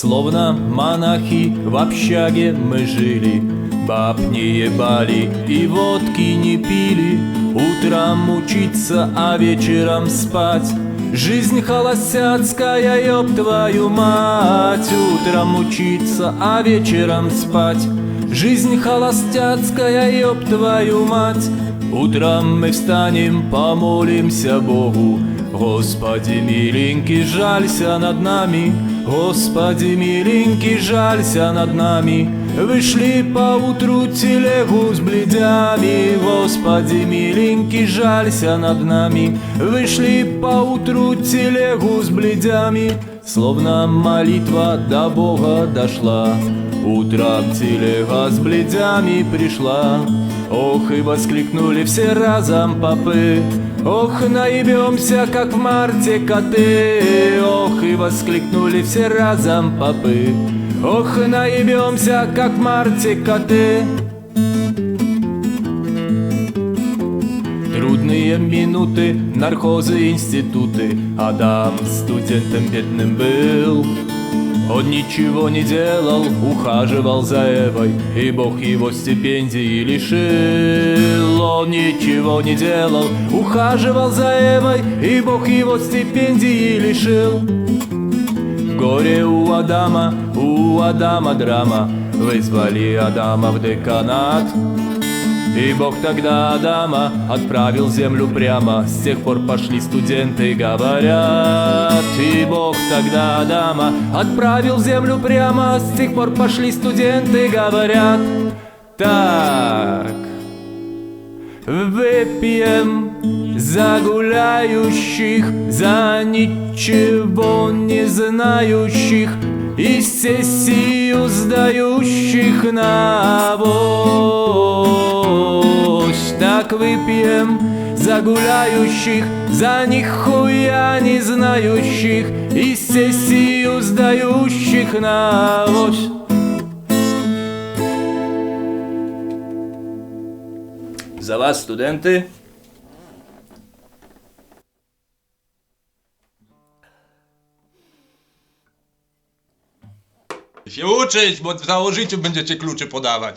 Словно монахи в общаге мы жили. Баб не ебали и водки не пили. Утром учиться, а вечером спать. Жизнь холостяцкая, ёб твою мать. Утром учиться, а вечером спать. Жизнь холостяцкая, ёб твою мать. Утром мы встанем, помолимся Богу. Господи, миленький, жалься над нами Господи, миленький, жалься над нами. Вышли поутру телегу с бледями. Господи, миленький, жалься над нами. Вышли поутру телегу с бледями. Словно молитва до Бога дошла. Утром телега с бледями пришла. Ох, и воскликнули все разом попы Ох, наебемся, как в марте коты. Ох, и воскликнули все разом попы. Ох, наебемся, как в марте коты. Трудные минуты, наркозы, институты. Адам студентом бедным был он ничего не делал, ухаживал за Эвой И Бог его стипендии лишил. Он ничего не делал, ухаживал за Эвой И Бог его стипендии лишил. Горе у Адама, у Адама драма Вызвали Адама в деканат и Бог тогда Адама отправил землю прямо. С тех пор пошли студенты, говорят. И Бог тогда Адама отправил землю прямо. С тех пор пошли студенты, говорят. Так, выпьем за гуляющих За ничего не знающих И сессию сдающих на авось Так выпьем за гуляющих За нихуя не знающих И сессию сдающих на авось За вас, студенти. Się uczyć, bo w założyciu będziecie klucze podawać.